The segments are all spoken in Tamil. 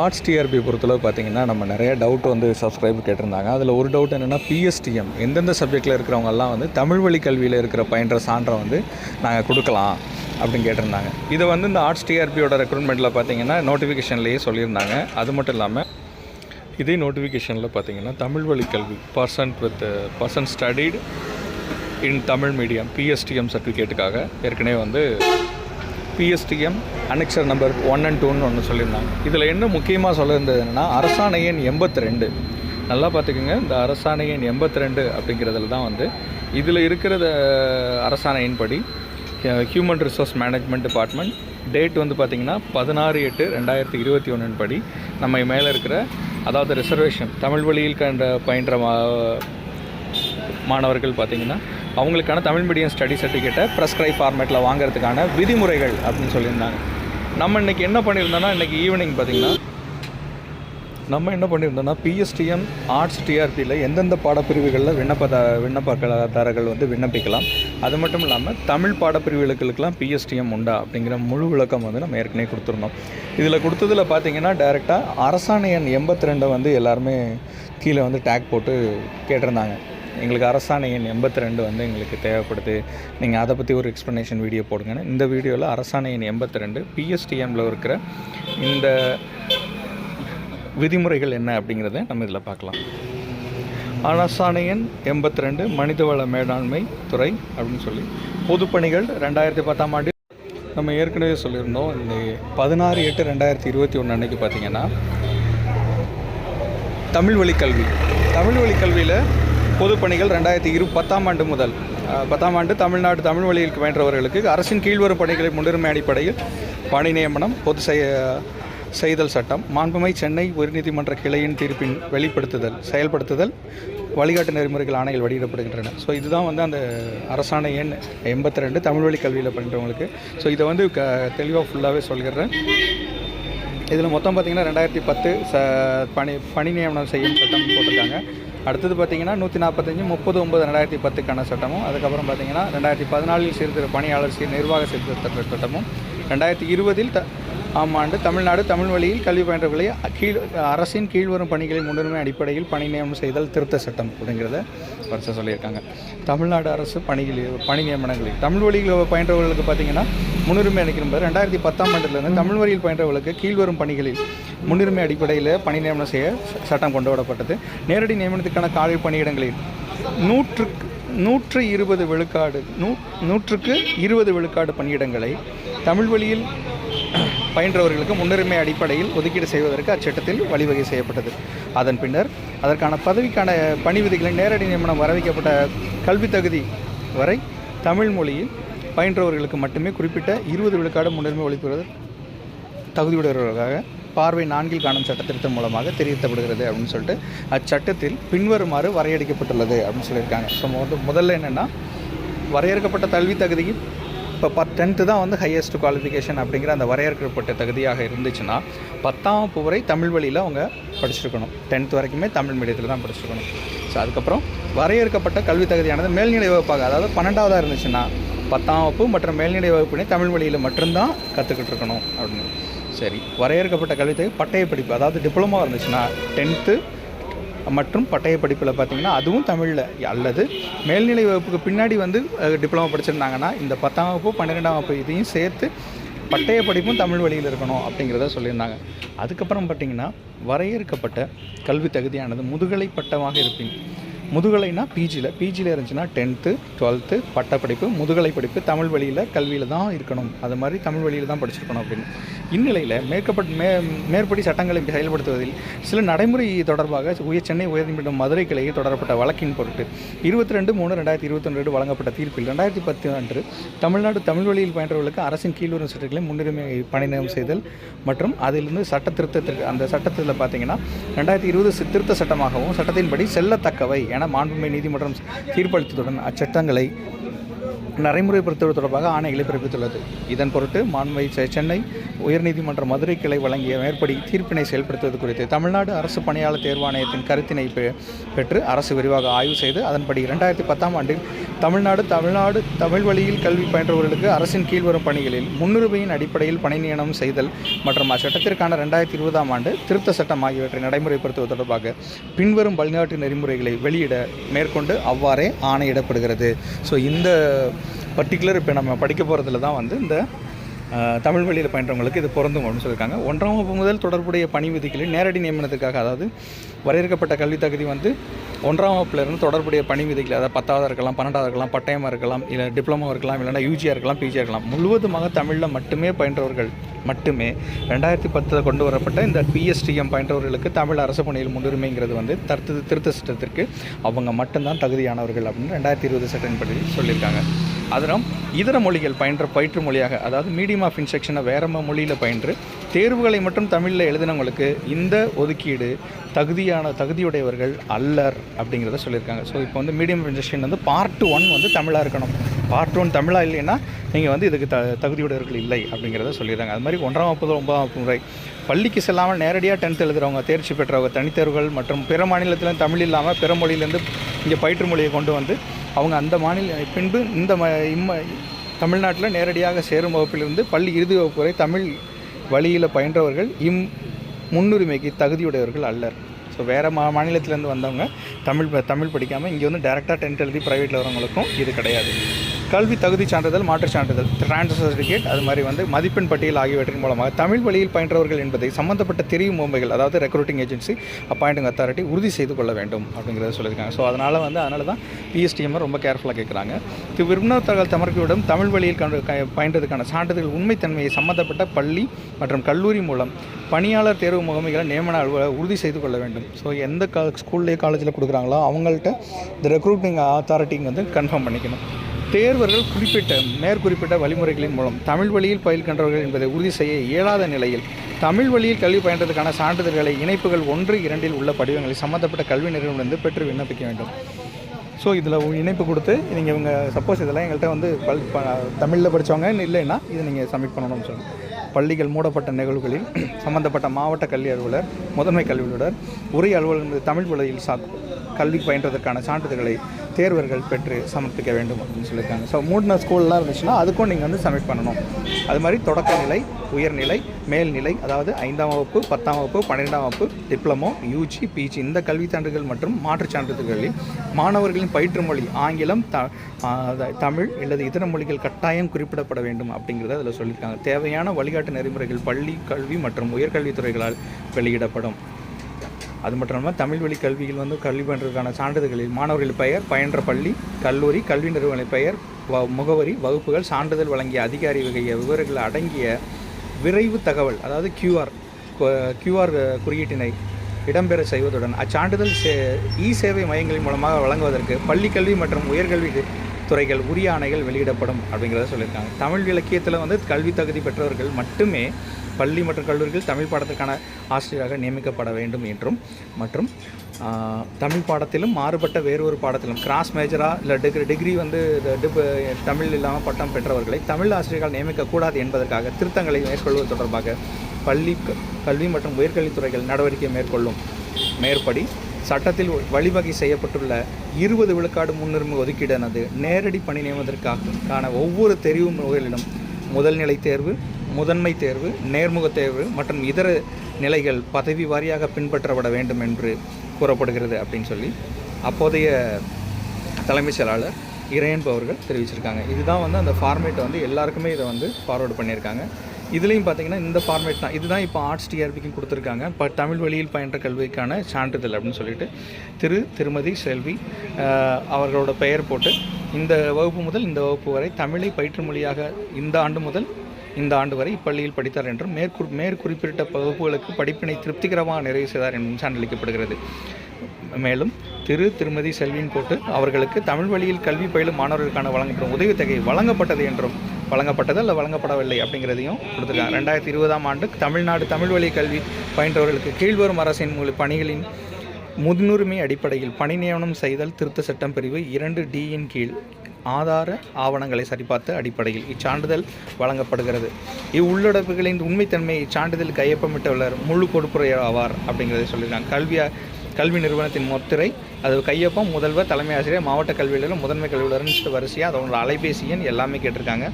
ஆர்ட்ஸ் டிஆர்பி பொறுத்தளவு பார்த்தீங்கன்னா நம்ம நிறைய டவுட் வந்து சப்ஸ்கிரைபர் கேட்டிருந்தாங்க. அதில் ஒரு டவுட் என்னென்னா பிஎஸ்டிஎம் எந்தெந்த சப்ஜெக்டில் இருக்கிறவங்கெல்லாம் வந்து தமிழ் வழி கல்வியில் இருக்கிற பயின்ற சான்றை வந்து நாங்கள் கொடுக்கலாம் அப்படின்னு கேட்டிருந்தாங்க. இதை வந்து இந்த ஆர்ட்ஸ் டிஆர்பியோட ரெக்ரூட்மெண்ட்டில் பார்த்தீங்கன்னா நோட்டிஃபிகேஷன்லேயே சொல்லியிருந்தாங்க. அது மட்டும் இல்லாமல் இதே நோட்டிஃபிகேஷனில் பார்த்தீங்கன்னா தமிழ் வழி கல்வி percent with person studied in Tamil medium PSTM சர்டிஃபிகேட்டுக்காக ஏற்கனவே வந்து PSTM annexure number one and டூன்னு ஒன்று சொல்லியிருந்தாங்க. இதில் என்ன முக்கியமாக சொல்லியிருந்தது என்னன்னா அரசாணை எண் எண்பத்தி ரெண்டு நல்லா பார்த்துக்குங்க இந்த அரசாணை எண் எண்பத்தி ரெண்டு அப்படிங்கிறதுல தான் வந்து இதில் இருக்கிறத அரசாணையின்படி human resource management department date வந்து பார்த்திங்கன்னா பதினாறு எட்டு ரெண்டாயிரத்தி இருபத்தி ஒன்றின் படி நம்ம மேலே இருக்கிற அதாவது ரிசர்வேஷன் தமிழ் வழியில் கண்ட பயின்ற மா- மாணவர்கள் பார்த்தீங்கன்னா அவங்களுக்கான தமிழ் மீடியம் ஸ்டடி சர்டிஃபிகேட்டை ப்ரெஸ்கிரைப் ஃபார்மேட்டில் வாங்குறதுக்கான விதிமுறைகள் அப்படின்னு சொல்லியிருந்தாங்க. நம்ம இன்றைக்கி என்ன பண்ணியிருந்தோன்னா இன்றைக்கி ஈவினிங் பார்த்தீங்கன்னா நம்ம என்ன பண்ணியிருந்தோம்னா பிஎஸ்டிஎம் ஆர்ட்ஸ் டிஆர்பியில் எந்தெந்த பாடப்பிரிவுகளில் விண்ணப்ப விண்ணப்பதாரர்கள் வந்து விண்ணப்பிக்கலாம். அது மட்டும் இல்லாமல் தமிழ் பாடப்பிரிவுகளுக்கெல்லாம் பிஎஸ்டிஎம் உண்டா அப்படிங்கிற முழு விளக்கம் வந்து நம்ம ஏற்கனவே கொடுத்துருந்தோம். இதில் கொடுத்ததில் பார்த்தீங்கன்னா டைரெக்டாக அரசாணை எண் எண்பத்தி ரெண்டை வந்து எல்லாருமே கீழே வந்து டேக் போட்டு கேட்டிருந்தாங்க. எங்களுக்கு அரசாணை எண் எண்பத்தி ரெண்டு வந்து எங்களுக்கு தேவைப்படுது. நீங்கள் அதை பற்றி ஒரு எக்ஸ்ப்ளனேஷன் வீடியோ போடுங்கன்னு. இந்த வீடியோவில் அரசாணை எண் எண்பத்தி ரெண்டு பிஎஸ்டிஎம்மில் இருக்கிற இந்த விதிமுறைகள் என்ன அப்படிங்கிறத நம்ம இதில் பார்க்கலாம். அரசாணை எண் எண்பத்தி ரெண்டு மனிதவள மேலாண்மை துறை அப்படின்னு சொல்லி. பொதுப்பணிகள் ரெண்டாயிரத்தி பத்தாம் ஆண்டு. நம்ம ஏற்கனவே சொல்லியிருந்தோம் இந்த பதினாறு எட்டு ரெண்டாயிரத்தி இருபத்தி ஒன்று அன்றைக்கி பார்த்தீங்கன்னா தமிழ் வழி கல்வி. தமிழ் வழி கல்வியில் பொதுப்பணிகள் ரெண்டாயிரத்தி இரு பத்தாம் ஆண்டு முதல். பத்தாம் ஆண்டு தமிழ்நாடு தமிழ் வழியில் பயின்றவர்களுக்கு அரசின் கீழ்வரும் பணிகளை முன்னுரிமை அடிப்படையில் பணி நியமனம் பொது செய செய்தல் சட்டம் மாண்புமை சென்னை உயர்நீதிமன்ற கிளையின் தீர்ப்பின் வெளிப்படுத்துதல் செயல்படுத்துதல் வழிகாட்டு நெறிமுறைகள் ஆணைகள் வெளியிடப்படுகின்றன. ஸோ இதுதான் வந்து அந்த அரசாணை எண் எண்பத்தி ரெண்டு தமிழ் வழி கல்வியில் பண்ணுறவங்களுக்கு ஸோ இதை வந்து க தெளிவாக ஃபுல்லாகவே சொல்கிறேன் இதில் மொத்தம் பார்த்திங்கன்னா ரெண்டாயிரத்தி பத்து ச பணி பணி நியமனம் செய்யும் சட்டம் போட்டிருக்காங்க. அடுத்தது பார்த்தீங்கன்னா நூற்றி நாற்பத்தஞ்சு முப்பது ஒம்பது ரெண்டாயிரத்தி பத்துக்கான சட்டமும். அதுக்கப்புறம் பார்த்தீங்கன்னா ரெண்டாயிரத்தி பதினாலில் சீர்திருத்த பணியாளர் சீர் நிர்வாக சீர்திருத்த சட்டமும். ரெண்டாயிரத்தி இருபதில் த ஆம் ஆண்டு தமிழ்நாடு தமிழ் வழியில் கல்வி பயின்றவர்களை கீழ் அரசின் கீழ்வரும் பணிகளின் முன்னுரிமை அடிப்படையில் பணி நியமனம் செய்தல் திருத்த சட்டம் அப்படிங்கிறத வருஷம் சொல்லியிருக்காங்க. தமிழ்நாடு அரசு பணிகள் பணி நியமனங்களில் தமிழ் வழியில் பயின்றவர்களுக்கு பார்த்தீங்கன்னா முன்னுரிமை அளிக்கிற ரெண்டாயிரத்தி பத்தாம் ஆண்டிலிருந்து தமிழ் வழியில் பயின்றவர்களுக்கு கீழ்வரும் பணிகளில் முன்னுரிமை அடிப்படையில் பணி நியமனம் செய்ய சட்டம் கொண்டு வரப்பட்டது நேரடி நியமனத்துக்கான காலி பணியிடங்களில் நூற்றுக்கு நூற்று இருபது விழுக்காடு நூ நூற்றுக்கு இருபது விழுக்காடு பணியிடங்களை தமிழ் வழியில் பயின்றவர்களுக்கு முன்னுரிமை அடிப்படையில் ஒதுக்கீடு செய்வதற்கு அச்சட்டத்தில் வழிவகை செய்யப்பட்டது. அதன் பின்னர் அதற்கான பதவிக்கான பணி விதிகளை நேரடி நியமனம் வரவைக்கப்பட்ட கல்வி தகுதி வரை தமிழ் மொழியில் பயின்றவர்களுக்கு மட்டுமே குறிப்பிட்ட இருபது விழுக்காடு முன்னுரிமை ஒழிப்புவது தகுதியுடையவர்களாக பார்வை நான்கில் காணும் சட்டத்திருத்தம் மூலமாக தெரிவிக்கப்படுகிறது அப்படின்னு சொல்லிட்டு அச்சட்டத்தில் பின்வருமாறு வரையறுக்கப்பட்டுள்ளது அப்படின்னு சொல்லியிருக்காங்க. ஸோ முத முதல்ல என்னென்னா வரையறுக்கப்பட்ட கல்வி தகுதிக்கு இப்போ பத் டென்த்து தான் வந்து ஹையஸ்ட் குவாலிஃபிகேஷன் அப்படிங்கிற அந்த வரையறுக்கப்பட்ட தகுதியாக இருந்துச்சுன்னா பத்தாம் வகுப்பு வரை தமிழ் வழியில் அவங்க படிச்சிருக்கணும். டென்த் வரைக்குமே தமிழ் மீடியத்தில் தான் படிச்சிருக்கணும். ஸோ அதுக்கப்புறம் வரையறுக்கப்பட்ட கல்வி தகுதியானது மேல்நிலை வகுப்பாக அதாவது பன்னெண்டாவதாக இருந்துச்சுன்னா பத்தாம் வகுப்பு மற்றும் மேல்நிலை வகுப்பினை தமிழ் வழியில் மட்டும்தான் கற்றுக்கிட்டு இருக்கணும் அப்படின்னு. சரி வரையறுக்கப்பட்ட கல்வி தகுதி பட்டய படிப்பு அதாவது டிப்ளமோ இருந்துச்சுன்னா டென்த்து மற்றும் பட்டய படிப்பில் பார்த்தீங்கன்னா அதுவும் தமிழில் அல்லது மேல்நிலை வகுப்புக்கு பின்னாடி வந்து டிப்ளமோ படிச்சிருந்தாங்கன்னா இந்த பத்தாம் வகுப்பு பன்னிரெண்டாம் வகுப்பு இதையும் சேர்த்து பட்டய படிப்பும் தமிழ் வழியில் இருக்கணும் அப்படிங்கிறத சொல்லியிருந்தாங்க. அதுக்கப்புறம் பார்த்திங்கன்னா வரையறுக்கப்பட்ட கல்வி தகுதியானது முதுகலை பட்டமாக இருப்பீங்க முதுகலைனா பிஜியில் பிஜியில் இருந்துச்சுன்னா டென்த்து டுவெல்த்து பட்டப்படிப்பு முதுகலை படிப்பு தமிழ் வழியில் கல்வியில் தான் இருக்கணும். அது மாதிரி தமிழ் வழியில் தான் படிச்சிருக்கணும் அப்படின்னு. இந்நிலையில் மேற்கப்பட்ட மே மேற்படி சட்டங்களை செயல்படுத்துவதில் சில நடைமுறை தொடர்பாக உயர் சென்னை உயர்நீதிமன்றம் மதுரை கிளையில் தொடரப்பட்ட வழக்கின் பொருட்டு இருபத்தி ரெண்டு மூணு ரெண்டாயிரத்தி இருபத்தொன்று வழங்கப்பட்ட தீர்ப்பில் ரெண்டாயிரத்தி பத்து அன்று தமிழ்நாடு தமிழ் வழியில் பயின்றவர்களுக்கு அரசின் கீழ்வரும் சட்டங்களை முன்னுரிமை பணிநியமம் செய்தல் மற்றும் அதிலிருந்து சட்ட திருத்தத்திற்கு அந்த சட்டத்தில் பார்த்தீங்கன்னா ரெண்டாயிரத்தி இருபது திருத்த சட்டமாகவும் சட்டத்தின்படி செல்லத்தக்கவை என மாண்புமை நீதிமன்றம் தீர்ப்பளித்ததுடன் அச்சட்டங்களை நடைமுறைப்படுத்துவது தொடர்பாக ஆணைகளை பிறப்பித்துள்ளது. இதன் பொருட்டு மாண்புமை செ- சென்னை உயர்நீதிமன்ற மதுரை கிளை வழங்கிய மேற்படி தீர்ப்பினை செயல்படுத்துவது குறித்து தமிழ்நாடு அரசு பணியாளர் தேர்வாணையத்தின் கருத்தினை பெ- பெற்று அரசு விரிவாக ஆய்வு செய்து அதன்படி இரண்டாயிரத்தி பத்தாம் ஆண்டில் தமிழ்நாடு தமிழ்நாடு தமிழ் வழியில் கல்வி பயின்றவர்களுக்கு அரசின் கீழ் வரும் பணிகளில் முன்னுரிமையின் அடிப்படையில் பணி நியமனம் செய்தல் மற்றும் அச்சட்டத்திற்கான ரெண்டாயிரத்தி இருபதாம் ஆண்டு திருத்த சட்டம் ஆகியவற்றை நடைமுறைப்படுத்துவது தொடர்பாக பின்வரும் வழிநாட்டு நெறிமுறைகளை வெளியிட மேற்கொண்டு அவ்வாறே ஆணையிடப்படுகிறது. ஸோ இந்த பர்டிகுலர் இப்போ நம்ம படிக்க போகிறதுல தான் வந்து இந்த தமிழ் வழியில் பயின்றவங்களுக்கு இது பொருந்தும் அப்படின்னு சொல்லியிருக்காங்க. ஒன்றாம் வகுப்பு முதல் தொடர்புடைய பணி விதிகளில் நேரடி நியமனத்துக்காக அதாவது வரையறுக்கப்பட்ட கல்வி தகுதி வந்து ஒன்றாம் வகுப்புலேருந்து தொடர்புடைய பணி விதிகள் அதாவது பத்தாவது இருக்கலாம் பன்னெண்டாவது இருக்கலாம் பட்டயமாக இருக்கலாம் இல்லை டிப்ளமோ இருக்கலாம் இல்லைனா யூஜியாக இருக்கலாம் பிஜியாக இருக்கலாம் முழுவதுமாக தமிழில் மட்டுமே பயின்றவர்கள் மட்டுமே ரெண்டாயிரத்தி பத்தில் கொண்டு வரப்பட்ட இந்த பிஎஸ்டிஎம் பயின்றவர்களுக்கு தமிழ் அரசு பணியில் முன்னுரிமைங்கிறது வந்து தடுத்து திருத்த சட்டத்திற்கு அவங்க மட்டும்தான் தகுதியானவர்கள் அப்படின்னு ரெண்டாயிரத்தி இருபது சட்டத்தின்படி சொல்லியிருக்காங்க. அதனால் இதர மொழிகள் பயின்ற பயிற்று மொழியாக அதாவது மீடியம் ஆஃப் இன்ஸ்ட்ரக்ஷனை வேற மொழியில் பயின்று தேர்வுகளை மட்டும் தமிழில் எழுதினவங்களுக்கு இந்த ஒதுக்கீடு தகுதியான தகுதியுடையவர்கள் அல்லர் அப்படிங்கிறத சொல்லியிருக்காங்க. ஸோ இப்போ வந்து மீடியம் ஆஃப் இன்ஸ்ட்ரக்ஷன் வந்து பார்ட் ஒன் வந்து தமிழாக இருக்கணும். பார்ட் ஒன் தமிழாக இல்லைன்னா நீங்கள் வந்து இதுக்கு த தகுதியுடையவர்கள் இல்லை அப்படிங்கிறத சொல்லிடுறாங்க அது மாதிரி ஒன்றாம் வகுப்பு ஒன்பதாம் வகுப்பு முறை. பள்ளிக்கு செல்லாமல் நேரடியாக டென்த் எழுதுகிறவங்க தேர்ச்சி பெற்றவங்க தனித்தேர்வுகள் மற்றும் பிற மாநிலத்திலும் தமிழ் இல்லாமல் பிற மொழியிலேருந்து இங்கே பயிற்று மொழியை கொண்டு வந்து அவங்க அந்த மாநில பின்பு இந்த ம இம்ம தமிழ்நாட்டில் நேரடியாக சேரும் வகுப்பிலிருந்து பள்ளி இறுதி வகுப்பு வரை தமிழ் வழியில் பயின்றவர்கள் இம் முன்னுரிமைக்கு தகுதியுடையவர்கள் அல்லர். ஸோ வேறு மா மாநிலத்திலேருந்து வந்தவங்க தமிழ் தமிழ் படிக்காமல் இங்கே வந்து டேரெக்டாக டென்த் எழுதி ப்ரைவேட்டில் வரவங்களுக்கும் இது கிடையாது. கல்வி தகுதி சான்றிதழ் மாற்றுச் சான்றிதழ் ட்ரான்ஸ்ஃபர் சர்டிஃபிகேட் அது மாதிரி வந்து மதிப்பெண் பட்டியல் ஆகியவற்றின் மூலமாக தமிழ் வழியில் பயின்றவர்கள் என்பதை சம்பந்தப்பட்ட தெரியும் மும்பைகள் அதாவது ரெக்ரூட்டிங் ஏஜென்சி அப்பாயிண்டிங் அத்தாரிட்டி உறுதி செய்து கொள்ள வேண்டும் அப்படிங்கிறத சொல்லியிருக்காங்க. ஸோ அதனால் வந்து அதனால தான் பிஎஸ்டிஎம் ரொம்ப கேர்ஃபுல்லாக கேட்குறாங்க இது தகவல் தமர்க்கியுடன் தமிழ் வழியில் கண்டு பயின்றதுக்கான சான்றிதழ் உண்மைத்தன்மையை சம்பந்தப்பட்ட பள்ளி மற்றும் கல்லூரி மூலம் பணியாளர் தேர்வு முகமைகளை நியமன அலுவலர் உறுதி செய்து கொள்ள வேண்டும். ஸோ எந்த கா ஸ்கூல்லேயே காலேஜில் கொடுக்குறாங்களோ அவங்கள்ட்ட இந்த ரெக்ரூட்டிங் அத்தாரிட்டிங்க வந்து கன்ஃபார்ம் பண்ணிக்கணும். தேர்வர்கள் குறிப்பிட்ட மேற்குறிப்பிட்ட வழிமுறைகளின் மூலம் தமிழ் வழியில் பயில்கின்றவர்கள் என்பதை உறுதி செய்ய இயலாத நிலையில் தமிழ் வழியில் கல்வி பயின்றதுக்கான சான்றிதழ்களை இணைப்புகள் ஒன்று இரண்டில் உள்ள படிவங்களை சம்பந்தப்பட்ட கல்வி நிறுவனத்திலிருந்து பெற்று விண்ணப்பிக்க வேண்டும். ஸோ இதில் இணைப்பு கொடுத்து நீங்கள் இவங்க சப்போஸ் இதெல்லாம் எங்கள்கிட்ட வந்து பல் தமிழில் படித்தவங்க இல்லைன்னா இதை நீங்கள் சப்மிட் பண்ணணும்னு சொல்லுங்கள் பள்ளிகள் மூடப்பட்ட நிகழ்வுகளில் சம்பந்தப்பட்ட மாவட்ட கல்வி அலுவலர் முதன்மை கல்வி அலுவலர் உரை அலுவலர் மீது தமிழ் வழியில் சாக்கும் கல்வி பயின்றதற்கான சான்றிதழ்களை தேர்வர்கள் பெற்று சமர்ப்பிக்க வேண்டும் அப்படின்னு சொல்லியிருக்காங்க. ஸோ மூடின ஸ்கூல்லாம் இருந்துச்சுன்னா அதுக்கும் நீங்கள் வந்து சப்மிட் பண்ணணும். அது மாதிரி தொடக்க நிலை உயர்நிலை மேல்நிலை அதாவது ஐந்தாம் வகுப்பு பத்தாம் வகுப்பு பன்னிரெண்டாம் வகுப்பு டிப்ளமோ யூஜி பிஜி இந்த கல்வி சான்றிதழ்கள் மற்றும் மாற்றுச் சான்றிதழ்களில் மாணவர்களின் பயிற்று மொழி ஆங்கிலம் த த- தமிழ் அல்லது இதர மொழிகள் கட்டாயம் குறிப்பிடப்பட வேண்டும் அப்படிங்கிறத அதில் சொல்லியிருக்காங்க. தேவையான வழிகாட்டு நெறிமுறைகள் பள்ளி கல்வி மற்றும் உயர்கல்வித்துறைகளால் வெளியிடப்படும். அது மட்டும் இல்லாமல் தமிழ் வழி கல்வியில் வந்து கல்வி பயின்றதுக்கான சான்றிதழ்களில் மாணவர்கள் பெயர் பயின்ற பள்ளி கல்லூரி கல்வி நிறுவன பெயர் வ முகவரி வகுப்புகள் சான்றிதழ் வழங்கிய அதிகாரி வகைய விவரங்கள் அடங்கிய விரைவு தகவல் அதாவது கியூஆர் கியூஆர் குறியீட்டினை இடம்பெற செய்வதுடன் அச்சான்றிதழ் சே இ சேவை மையங்களின் மூலமாக வழங்குவதற்கு பள்ளிக்கல்வி மற்றும் உயர்கல்வி துறைகள் உரிய ஆணைகள் வெளியிடப்படும் அப்படிங்கிறத சொல்லியிருக்காங்க. தமிழ் இலக்கியத்தில் வந்து கல்வி தகுதி பெற்றவர்கள் மட்டுமே பள்ளி மற்றும் கல்லூரிகள் தமிழ் பாடத்திற்கான ஆசிரியராக நியமிக்கப்பட வேண்டும் என்றும் மற்றும் தமிழ் பாடத்திலும் மாறுபட்ட வேறொரு பாடத்திலும் கிராஸ் மேஜராக இல்லை டிகிரி டிகிரி வந்து தமிழ் இல்லாமல் பட்டம் பெற்றவர்களை தமிழ் ஆசிரியர்கள் நியமிக்கக்கூடாது என்பதற்காக திருத்தங்களை மேற்கொள்வது தொடர்பாக பள்ளி கல்வி மற்றும் உயர்கல்வித்துறைகள் நடவடிக்கை மேற்கொள்ளும் மேற்படி சட்டத்தில் வழிவகை செய்யப்பட்டுள்ள இருபது விழுக்காடு முன்னுரிமை ஒதுக்கீடானது நேரடி பணி நியமனத்திற்கான ஒவ்வொரு தெரிவு முறைகளிலும் முதல்நிலை தேர்வு முதன்மை தேர்வு நேர்முக தேர்வு மற்றும் இதர நிலைகள் பதவி வாரியாக பின்பற்றப்பட வேண்டும் என்று கூறப்படுகிறது அப்படின்னு சொல்லி அப்போதைய தலைமைச் செயலாளர் இறையன்பு அவர்கள் தெரிவிச்சிருக்காங்க. இதுதான் வந்து அந்த ஃபார்மேட்டை வந்து எல்லாருக்குமே இதை வந்து ஃபார்வேர்டு பண்ணியிருக்காங்க. இதுலேயும் பார்த்தீங்கன்னா இந்த ஃபார்மேட் தான். இதுதான் இப்போ ஆர்ட்ஸ் டிஆர்பிக்கும் கொடுத்துருக்காங்க. இப்போ தமிழ் வழியில் பயின்ற கல்விக்கான சான்றிதழ் அப்படின்னு சொல்லிட்டு திரு திருமதி செல்வி அவர்களோட பெயர் போட்டு இந்த வகுப்பு முதல் இந்த வகுப்பு வரை தமிழை பயிற்று மொழியாக இந்த ஆண்டு முதல் இந்த ஆண்டு வரை இப்பள்ளியில் படித்தார் என்றும் மேற்கு மேற்குறிப்பிட்ட வகுப்புகளுக்கு படிப்பினை திருப்திகரமாக நிறைவு செய்தார் என்றும் சான்றளிக்கப்படுகிறது. மேலும் திரு திருமதி செல்வியின் போட்டு அவர்களுக்கு தமிழ் வழியில் கல்வி பயிலும் மாணவர்களுக்கான வழங்கப்படும் உதவித்தொகை வழங்கப்பட்டது என்றும் வழங்கப்பட்டது இல்லை வழங்கப்படவில்லை அப்படிங்கிறதையும் கொடுத்துருக்காங்க. ரெண்டாயிரத்தி இருபதாம் ஆண்டு தமிழ்நாடு தமிழ் வழி கல்வி பயின்றவர்களுக்கு கீழ்வரும் அரசின் மூலம் பணிகளின் முன்னுரிமை அடிப்படையில் பணி நியமனம் செய்தல் திருத்த சட்டம் பிரிவு இரண்டு டியின் கீழ் ஆதார ஆவணங்களை சரிபார்த்த அடிப்படையில் இச்சான்றிதழ் வழங்கப்படுகிறது. இவ்வுள்ளடப்புகளின் உண்மைத்தன்மை இச்சான்றிதழ் கையொப்பமிட்டுள்ளவர் முழு பொறுப்புரை ஆவார் அப்படிங்கிறத சொல்லியிருக்காங்க. கல்வியா கல்வி நிறுவனத்தின் முத்திரை அது கையொப்பம் முதல்வர் தலைமை ஆசிரியர் மாவட்ட கல்வியாளர் முதன்மை கல்வியாளர்னு வரிசையாக அதோட அலைபேசி எண் எல்லாமே கேட்டிருக்காங்க.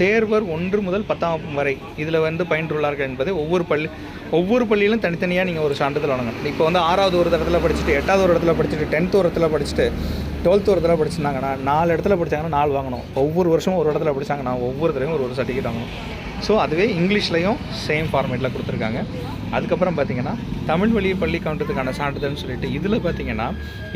தேர்வர் ஒன்று முதல் பத்தாம் வகுப்பு வரை இதில் வந்து பயின்றுள்ளார்கள் என்பதை ஒவ்வொரு பள்ளி ஒவ்வொரு பள்ளியிலும் தனித்தனியாக நீங்கள் ஒரு சான்றிதழ் வழங்கணும். இப்போ வந்து ஆறாவது ஒரு இடத்துல படிச்சுட்டு எட்டாவது ஒரு இடத்துல படிச்சுட்டு டென்த் ஒரு இடத்துல படிச்சுட்டு டுவெல்த் ஒரு இடத்துல படிச்சிருந்தாங்கன்னா நாலு இடத்துல படிச்சாங்கன்னா நாலு வாங்கணும். ஒவ்வொரு வருஷமும் ஒரு இடத்துல படிச்சாங்கன்னா ஒவ்வொரு தடவையும் ஒரு ஒரு சர்டிஃபிகேட் வாங்கணும். ஸோ அதுவே இங்கிலீஷ்லையும் சேம் ஃபார்மேட்டில் கொடுத்துருக்காங்க. அதுக்கப்புறம் பார்த்தீங்கன்னா தமிழ் வழி பள்ளி கவுண்டத்துக்கான சான்றிதழ்னு சொல்லிட்டு இதில் பார்த்தீங்கன்னா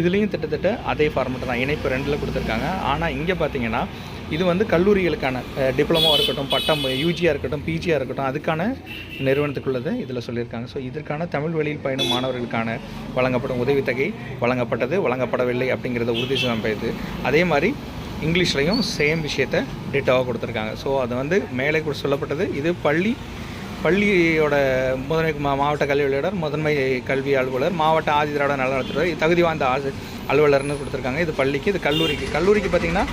இதுலேயும் கிட்டத்தட்ட அதே ஃபார்மேட் தான். இணைப்பு ரெண்டில் கொடுத்துருக்காங்க. ஆனால் இங்கே பார்த்தீங்கன்னா இது வந்து கல்லூரிகளுக்கான டிப்ளமோ இருக்கட்டும் பட்டம் யூஜியாக இருக்கட்டும் பிஜியாக இருக்கட்டும் அதுக்கான நிறுவனத்துக்குள்ளதை இதில் சொல்லியிருக்காங்க. ஸோ இதற்கான தமிழ் வழியில் பயணம் மாணவர்களுக்கான வழங்கப்படும் உதவித்தொகை வழங்கப்பட்டது வழங்கப்படவில்லை அப்படிங்கிறத உறுதி செய்து அதே மாதிரி இங்கிலீஷ்லையும் சேம் விஷயத்தை டேட்டாவாக கொடுத்துருக்காங்க. ஸோ அது வந்து மேலே கூட சொல்லப்பட்டது. இது பள்ளி பள்ளியோட முதன்மை மா- மாவட்ட கல்வி அலுவலர் முதன்மை கல்வி அலுவலர் மாவட்ட ஆதிதிராட நலத்துறை தகுதி வாய்ந்த ஆசி அலுவலர்னு கொடுத்துருக்காங்க. இது பள்ளிக்கு இது கல்லூரிக்கு. கல்லூரிக்கு பார்த்திங்கன்னா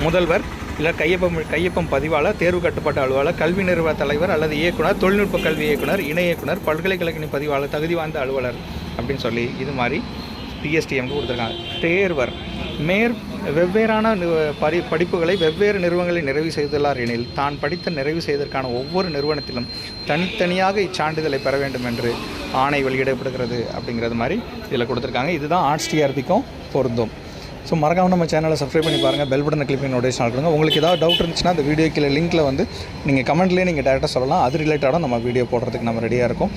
முதல்வர் இல்லை கையொப்பம் கையொப்பம் பதிவாளர் தேர்வு கட்டுப்பாட்டு அலுவலர் கல்வி நிறுவன தலைவர் அல்லது இயக்குனர் தொழில்நுட்ப கல்வி இயக்குனர் இணை இயக்குனர் பல்கலைக்கழக பதிவாளர் தகுதி வாய்ந்த அலுவலர் அப்படின்னு சொல்லி இது மாதிரி பிஎஸ்டிஎம்க்கு கொடுத்துருக்காங்க. தேர்வர் மேற் வெவ்வேறான படி படிப்புகளை வெவ்வேறு நிறுவனங்களில் நிறைவு செய்துள்ளார் எனில் தான் படித்த நிறைவு செய்வதற்கான ஒவ்வொரு நிறுவனத்திலும் தனித்தனியாக இச்சான்றிதழை பெற வேண்டும் என்று ஆணை வெளியிடப்படுகிறது அப்படிங்கிறது மாதிரி இதில் கொடுத்துருக்காங்க. இதுதான் ஆர்ட்ஸ் டிஆர்பிக்கும் பொருந்தும். ஸோ மறக்காமல் நம்ம சேனலை சப்ஸ்கிரைப் பண்ணி பாருங்கள் பெல் பட்டனை கிளிக் பண்ணி நோட்டிஃபிகேஷன் கொடுங்க. உங்களுக்கு ஏதாவது டவுட் இருந்துச்சுன்னா அந்த வீடியோ கீழே லிங்க்கில் வந்து நீங்கள் கமெண்ட்லேயே நீங்கள் டேரெக்டாக சொல்லலாம். அது ரிலேட்டடாக நம்ம வீடியோ போடுறதுக்கு நம்ம ரெடியாக இருக்கும்.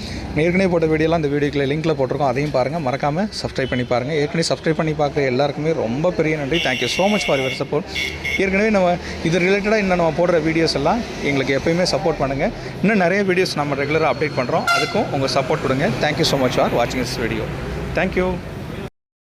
ஏற்கனவே போட்ட வீடியோலாம் அந்த வீடியோ கீழே லிங்க்கில் போட்டிருக்கோம். அதையும் பாருங்கள் மறக்காமல் சப்ஸ்கிரைப் பண்ணி பாருங்கள் ஏற்கனவே சப்ஸ்கிரைப் பண்ணி பார்க்குற எல்லாருக்குமே ரொம்ப பெரிய நன்றி. Thank you so much for your support ஏற்கனவே நம்ம இது ரிலேட்டடாக இன்னும் நம்ம போடுற வீடியோஸ் எல்லாம் எங்களுக்கு எப்பயுமே சப்போர்ட் பண்ணுங்கள் இன்னும் நிறைய வீடியோஸ் நம்ம ரெகுலராக அப்டேட் பண்ணுறோம் அதுக்கும் உங்கள் சப்போர்ட் கொடுங்க. Thank you so much for வாட்சிங் திஸ் வீடியோ தேங்க்யூ